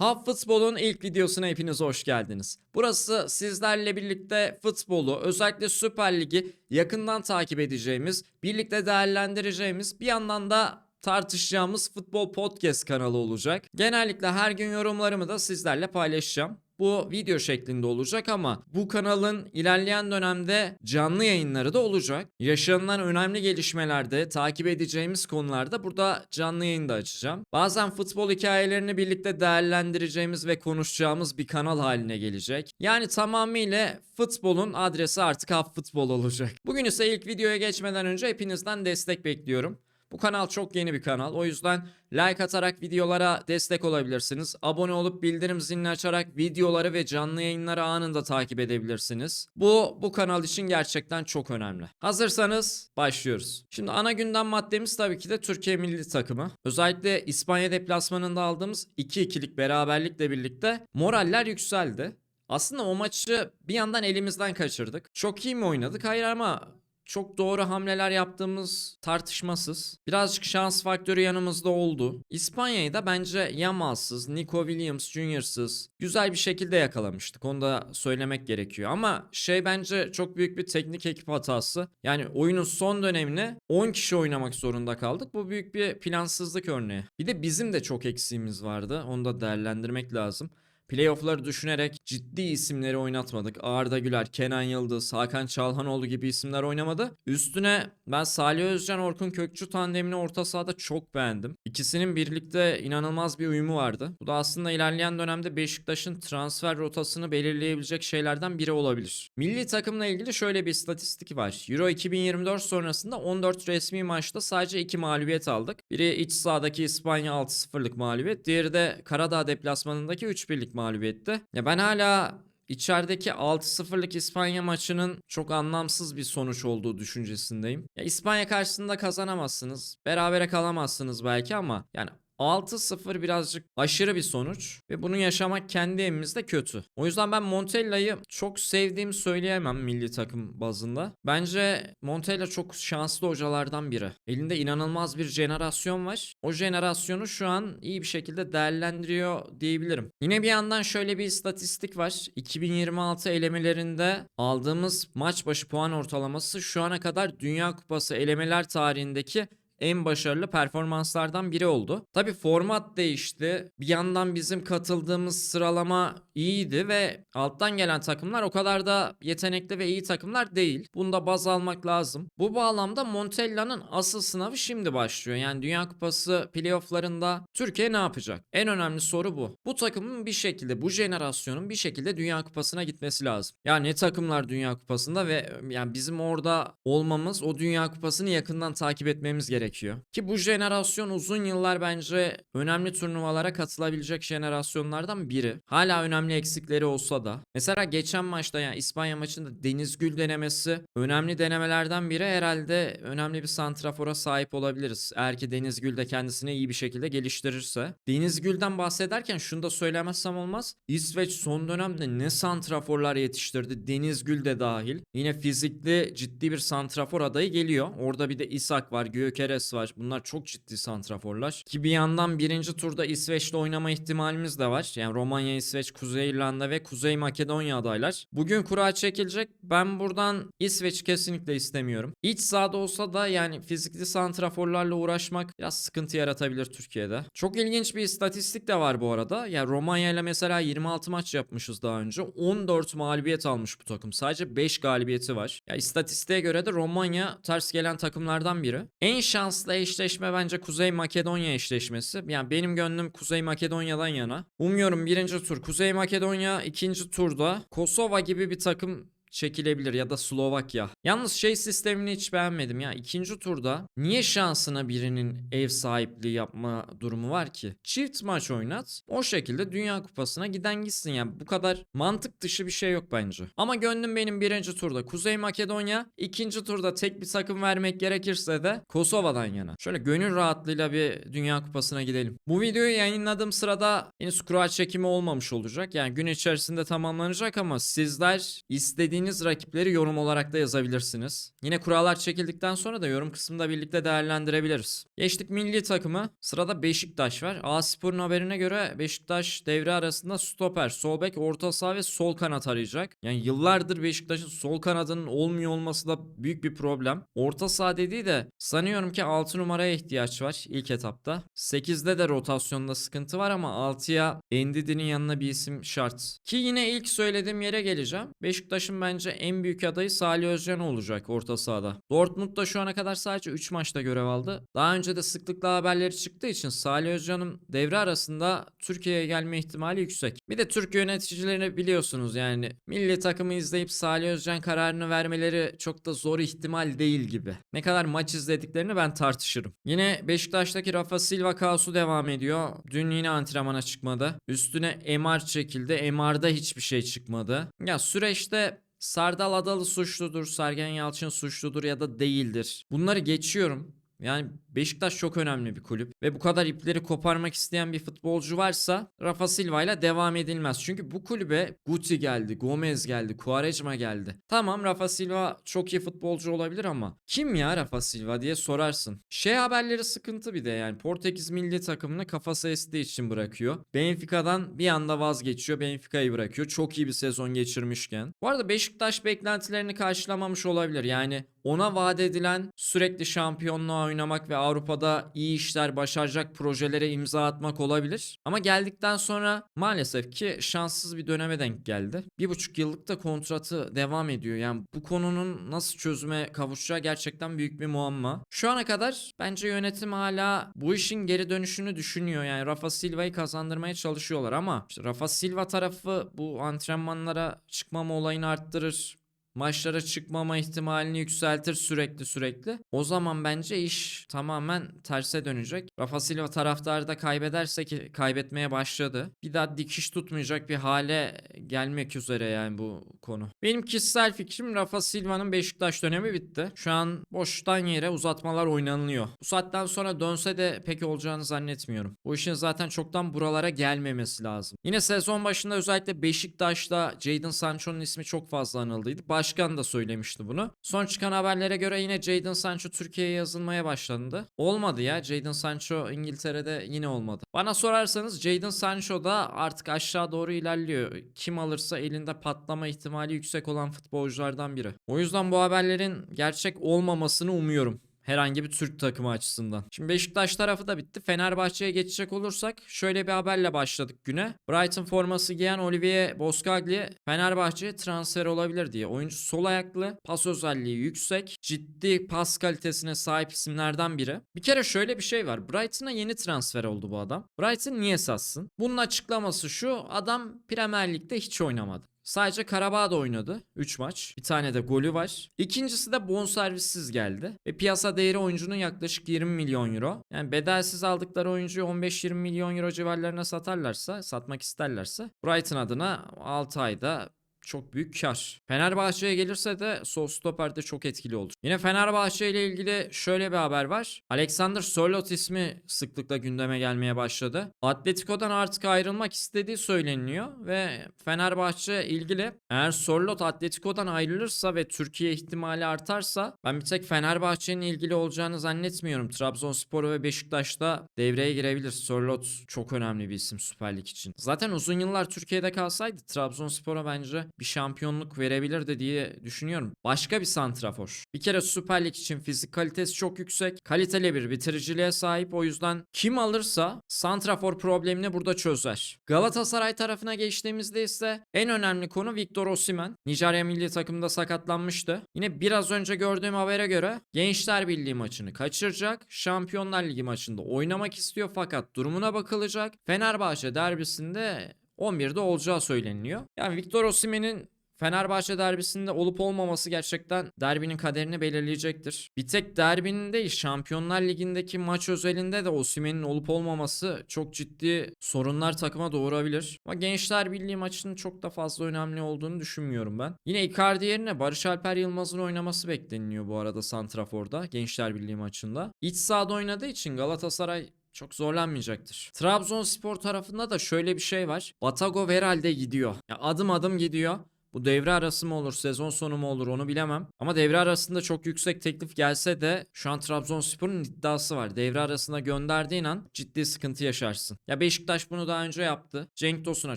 Hub Futbol'un ilk videosuna hepiniz hoş geldiniz. Burası sizlerle birlikte futbolu, özellikle Süper Lig'i yakından takip edeceğimiz, birlikte değerlendireceğimiz, bir yandan da tartışacağımız futbol podcast kanalı olacak. Genellikle her gün yorumlarımı da sizlerle paylaşacağım. Bu video şeklinde olacak ama bu kanalın ilerleyen dönemde canlı yayınları da olacak. Yaşanılan önemli gelişmelerde, takip edeceğimiz konularda burada canlı yayın da açacağım. Bazen futbol hikayelerini birlikte değerlendireceğimiz ve konuşacağımız bir kanal haline gelecek. Yani tamamıyla futbolun adresi artık Hub Futbol olacak. Bugün ise ilk videoya geçmeden önce hepinizden destek bekliyorum. Bu kanal çok yeni bir kanal. O yüzden like atarak videolara destek olabilirsiniz. Abone olup bildirim zilini açarak videoları ve canlı yayınları anında takip edebilirsiniz. Bu bu kanal için gerçekten çok önemli. Hazırsanız başlıyoruz. Şimdi ana gündem maddemiz tabii ki de Türkiye milli takımı. Özellikle İspanya deplasmanında aldığımız 2-2'lik beraberlikle birlikte moraller yükseldi. Aslında o maçı bir yandan elimizden kaçırdık. Çok iyi mi oynadık? Hayır ama çok doğru hamleler yaptığımız tartışmasız. Birazcık şans faktörü yanımızda oldu. İspanya'yı da bence Yamal'sız, Nico Williams Jr.'sız güzel bir şekilde yakalamıştık. Onu da söylemek gerekiyor. Ama şey bence çok büyük bir teknik ekip hatası. Yani oyunun son dönemine 10 kişi oynamak zorunda kaldık. Bu büyük bir plansızlık örneği. Bir de bizim de çok eksiğimiz vardı. Onu da değerlendirmek lazım. Playoff'ları düşünerek ciddi isimleri oynatmadık. Arda Güler, Kenan Yıldız, Hakan Çalhanoğlu gibi isimler oynamadı. Üstüne ben Salih Özcan, Orkun Kökçü tandemini orta sahada çok beğendim. İkisinin birlikte inanılmaz bir uyumu vardı. Bu da aslında ilerleyen dönemde Beşiktaş'ın transfer rotasını belirleyebilecek şeylerden biri olabilir. Milli takımla ilgili şöyle bir istatistik var. Euro 2024 sonrasında 14 resmi maçta sadece 2 mağlubiyet aldık. Biri iç sahadaki İspanya 6-0'lık mağlubiyet, diğeri de Karadağ deplasmanındaki 3-1'lik mağlubiyetti. Ya ben hala İçerideki 6-0'lık İspanya maçının çok anlamsız bir sonuç olduğu düşüncesindeyim. Ya İspanya karşısında kazanamazsınız. Berabere kalamazsınız belki ama yani 6-0 birazcık aşırı bir sonuç ve bunu yaşamak kendi evimizde kötü. O yüzden ben Montella'yı çok sevdiğimi söyleyemem milli takım bazında. Bence Montella çok şanslı hocalardan biri. Elinde inanılmaz bir jenerasyon var. O jenerasyonu şu an iyi bir şekilde değerlendiriyor diyebilirim. Yine bir yandan şöyle bir istatistik var. 2026 elemelerinde aldığımız maç başı puan ortalaması şu ana kadar Dünya Kupası elemeler tarihindeki en başarılı performanslardan biri oldu. Tabi format değişti. Bir yandan bizim katıldığımız sıralama iyiydi ve alttan gelen takımlar o kadar da yetenekli ve iyi takımlar değil. Bunda baz almak lazım. Bu bağlamda Montella'nın asıl sınavı şimdi başlıyor. Yani Dünya Kupası playofflarında Türkiye ne yapacak? En önemli soru bu. Bu takımın bir şekilde bu jenerasyonun bir şekilde Dünya Kupası'na gitmesi lazım. Yani ne takımlar Dünya Kupası'nda ve yani bizim orada olmamız o Dünya Kupası'nı yakından takip etmemiz gerekiyor gerekiyor. Ki bu jenerasyon uzun yıllar bence önemli turnuvalara katılabilecek jenerasyonlardan biri. Hala önemli eksikleri olsa da. Mesela geçen maçta yani İspanya maçında Deniz Gül denemesi önemli denemelerden biri herhalde önemli bir santrafora sahip olabiliriz. Eğer ki Deniz Gül de kendisini iyi bir şekilde geliştirirse. Deniz Gül'den bahsederken şunu da söylemezsem olmaz. İsveç son dönemde ne santraforlar yetiştirdi. Deniz Gül de dahil. Yine fizikli ciddi bir santrafor adayı geliyor. Orada bir de İsak var, Gökeres var. Bunlar çok ciddi santraforlar. Ki bir yandan birinci turda İsveç'le oynama ihtimalimiz de var. Yani Romanya, İsveç, Kuzey İrlanda ve Kuzey Makedonya adaylar. Bugün kura çekilecek. Ben buradan İsveç kesinlikle istemiyorum. İç sahada olsa da yani fizikli santraforlarla uğraşmak biraz sıkıntı yaratabilir Türkiye'de. Çok ilginç bir istatistik de var bu arada. Yani Romanya ile mesela 26 maç yapmışız daha önce. 14 mağlubiyet almış bu takım. Sadece 5 galibiyeti var. Ya istatistiğe göre de Romanya ters gelen takımlardan biri. En şanslı eşleşme bence Kuzey Makedonya eşleşmesi. Yani benim gönlüm Kuzey Makedonya'dan yana. Umuyorum birinci tur Kuzey Makedonya, ikinci turda Kosova gibi bir takım çekilebilir ya da Slovakya. Yalnız şey sistemini hiç beğenmedim ya. İkinci turda niye şansına birinin ev sahipliği yapma durumu var ki? Çift maç oynat. O şekilde Dünya Kupası'na giden gitsin yani. Bu kadar mantık dışı bir şey yok bence. Ama gönlüm benim birinci turda Kuzey Makedonya. ikinci turda tek bir takım vermek gerekirse de Kosova'dan yana. Şöyle gönül rahatlığıyla bir Dünya Kupası'na gidelim. Bu videoyu yayınladığım sırada henüz kura çekimi olmamış olacak. Yani gün içerisinde tamamlanacak ama sizler istediğiniz beklediğiniz rakipleri yorum olarak da yazabilirsiniz. Yine kurallar çekildikten sonra da yorum kısmında birlikte değerlendirebiliriz. Geçtik milli takımı. Sırada Beşiktaş var. A-Spor'un haberine göre Beşiktaş devre arasında stoper, sol bek, orta saha ve sol kanat arayacak. Yani yıllardır Beşiktaş'ın sol kanadının olmuyor olması da büyük bir problem. Orta saha dediği de sanıyorum ki 6 numaraya ihtiyaç var ilk etapta. 8'de de rotasyonda sıkıntı var ama 6'ya Endidi'nin yanına bir isim şart. Ki yine ilk söylediğim yere geleceğim. Beşiktaş'ın bence en büyük adayı Salih Özcan olacak orta sahada. Dortmund'da şu ana kadar sadece 3 maçta görev aldı. Daha önce de sıklıkla haberleri çıktığı için Salih Özcan'ın devre arasında Türkiye'ye gelme ihtimali yüksek. Bir de Türk yöneticilerini biliyorsunuz yani milli takımı izleyip Salih Özcan kararını vermeleri çok da zor ihtimal değil gibi. Ne kadar maç izlediklerini ben tartışırım. Yine Beşiktaş'taki Rafa Silva kaosu devam ediyor. Dün yine antrenmana çıkmadı. Üstüne MR çekildi. MR'da hiçbir şey çıkmadı. Ya süreçte Sardal Adalı suçludur, Sergen Yalçın suçludur ya da değildir. Bunları geçiyorum. Yani Beşiktaş çok önemli bir kulüp ve bu kadar ipleri koparmak isteyen bir futbolcu varsa Rafa Silva ile devam edilmez. Çünkü bu kulübe Guti geldi, Gomez geldi, Quaresma geldi. Tamam Rafa Silva çok iyi futbolcu olabilir ama kim ya Rafa Silva diye sorarsın. Şey haberleri sıkıntı bir de yani Portekiz milli takımını kafası estiği için bırakıyor. Benfica'dan bir anda vazgeçiyor. Benfica'yı bırakıyor. Çok iyi bir sezon geçirmişken. Bu arada Beşiktaş beklentilerini karşılamamış olabilir. Yani ona vaat edilen sürekli şampiyonluğa oynamak ve Avrupa'da iyi işler başaracak projelere imza atmak olabilir. Ama geldikten sonra maalesef ki şanssız bir döneme denk geldi. Bir buçuk yıllık da kontratı devam ediyor. Yani bu konunun nasıl çözüme kavuşacağı gerçekten büyük bir muamma. Şu ana kadar bence yönetim hala bu işin geri dönüşünü düşünüyor. Yani Rafa Silva'yı kazandırmaya çalışıyorlar ama işte Rafa Silva tarafı bu antrenmanlara çıkmama olayını arttırır maçlara çıkmama ihtimalini yükseltir sürekli sürekli. O zaman bence iş tamamen terse dönecek. Rafa Silva taraftarı da kaybederse ki kaybetmeye başladı. Bir daha dikiş tutmayacak bir hale gelmek üzere yani bu konu. Benim kişisel fikrim Rafa Silva'nın Beşiktaş dönemi bitti. Şu an boştan yere uzatmalar oynanılıyor. Bu saatten sonra dönse de pek olacağını zannetmiyorum. Bu işin zaten çoktan buralara gelmemesi lazım. Yine sezon başında özellikle Beşiktaş'ta Jadon Sancho'nun ismi çok fazla anıldıydı. Başkan da söylemişti bunu. Son çıkan haberlere göre yine Jadon Sancho Türkiye'ye yazılmaya başlandı. Olmadı ya. Jadon Sancho İngiltere'de yine olmadı. Bana sorarsanız Jadon Sancho da artık aşağı doğru ilerliyor. Kim alırsa elinde patlama ihtimali yüksek olan futbolculardan biri. O yüzden bu haberlerin gerçek olmamasını umuyorum herhangi bir Türk takımı açısından. Şimdi Beşiktaş tarafı da bitti. Fenerbahçe'ye geçecek olursak şöyle bir haberle başladık güne. Brighton forması giyen Olivier Boskagli Fenerbahçe'ye transfer olabilir diye. Oyuncu sol ayaklı, pas özelliği yüksek, ciddi pas kalitesine sahip isimlerden biri. Bir kere şöyle bir şey var. Brighton'a yeni transfer oldu bu adam. Brighton niye satsın? Bunun açıklaması şu. Adam Premier Lig'de hiç oynamadı. Sadece Karabağ'da oynadı 3 maç. Bir tane de golü var. İkincisi de bonservissiz geldi. Ve piyasa değeri oyuncunun yaklaşık 20 milyon euro. Yani bedelsiz aldıkları oyuncuyu 15-20 milyon euro civarlarına satarlarsa, satmak isterlerse Brighton adına 6 ayda çok büyük kar. Fenerbahçe'ye gelirse de sol stoperde çok etkili olur. Yine Fenerbahçe ile ilgili şöyle bir haber var. Alexander Sörloth ismi sıklıkla gündeme gelmeye başladı. Atletico'dan artık ayrılmak istediği söyleniyor ve Fenerbahçe ilgili eğer Sörloth Atletico'dan ayrılırsa ve Türkiye ihtimali artarsa ben bir tek Fenerbahçe'nin ilgili olacağını zannetmiyorum. Trabzonspor ve Beşiktaş'ta devreye girebilir. Sörloth çok önemli bir isim Süper Lig için. Zaten uzun yıllar Türkiye'de kalsaydı Trabzonspor'a bence bir şampiyonluk verebilirdi diye düşünüyorum. Başka bir santrafor. Bir kere Süper Lig için fizik kalitesi çok yüksek. Kaliteli bir bitiriciliğe sahip. O yüzden kim alırsa santrafor problemini burada çözer. Galatasaray tarafına geçtiğimizde ise en önemli konu Victor Osimhen. Nijerya milli takımda sakatlanmıştı. Yine biraz önce gördüğüm habere göre Gençler Birliği maçını kaçıracak. Şampiyonlar Ligi maçında oynamak istiyor fakat durumuna bakılacak. Fenerbahçe derbisinde 11'de olacağı söyleniliyor. Yani Victor Osimhen'in Fenerbahçe derbisinde olup olmaması gerçekten derbinin kaderini belirleyecektir. Bir tek derbinin değil Şampiyonlar Ligi'ndeki maç özelinde de Osimhen'in olup olmaması çok ciddi sorunlar takıma doğurabilir. Ama Gençler Birliği maçının çok da fazla önemli olduğunu düşünmüyorum ben. Yine Icardi yerine Barış Alper Yılmaz'ın oynaması bekleniliyor bu arada Santrafor'da Gençler Birliği maçında. İç sahada oynadığı için Galatasaray çok zorlanmayacaktır. Trabzonspor tarafında da şöyle bir şey var. Batago herhalde gidiyor. Ya adım adım gidiyor. Bu devre arası mı olur, sezon sonu mu olur onu bilemem. Ama devre arasında çok yüksek teklif gelse de şu an Trabzonspor'un iddiası var. Devre arasına gönderdiğin an ciddi sıkıntı yaşarsın. Ya Beşiktaş bunu daha önce yaptı. Cenk Tosun'a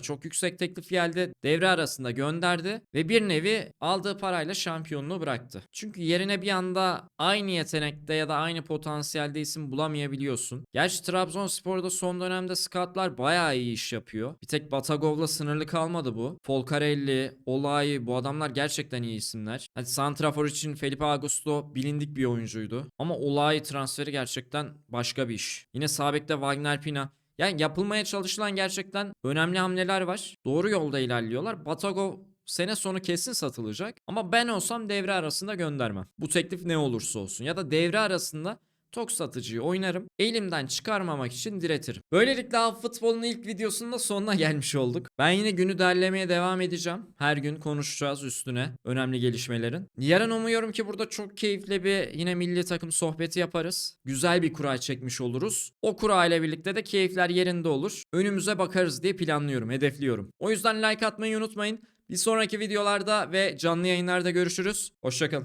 çok yüksek teklif geldi. Devre arasında gönderdi ve bir nevi aldığı parayla şampiyonluğu bıraktı. Çünkü yerine bir anda aynı yetenekte ya da aynı potansiyelde isim bulamayabiliyorsun. Gerçi Trabzonspor'da son dönemde scoutlar bayağı iyi iş yapıyor. Bir tek Batagov'la sınırlı kalmadı bu. Folcarelli, Olay bu adamlar gerçekten iyi isimler. Hadi Santrafor için Felipe Augusto bilindik bir oyuncuydu. Ama Olay transferi gerçekten başka bir iş. Yine Sabek'te Wagner Pina. Yani yapılmaya çalışılan gerçekten önemli hamleler var. Doğru yolda ilerliyorlar. Batagov sene sonu kesin satılacak. Ama ben olsam devre arasında göndermem. Bu teklif ne olursa olsun. Ya da devre arasında tok satıcıyı oynarım. Elimden çıkarmamak için diretirim. Böylelikle Av Futbol'un ilk videosunun da sonuna gelmiş olduk. Ben yine günü derlemeye devam edeceğim. Her gün konuşacağız üstüne önemli gelişmelerin. Yarın umuyorum ki burada çok keyifli bir yine milli takım sohbeti yaparız. Güzel bir kura çekmiş oluruz. O kura ile birlikte de keyifler yerinde olur. Önümüze bakarız diye planlıyorum, hedefliyorum. O yüzden like atmayı unutmayın. Bir sonraki videolarda ve canlı yayınlarda görüşürüz. Hoşçakalın.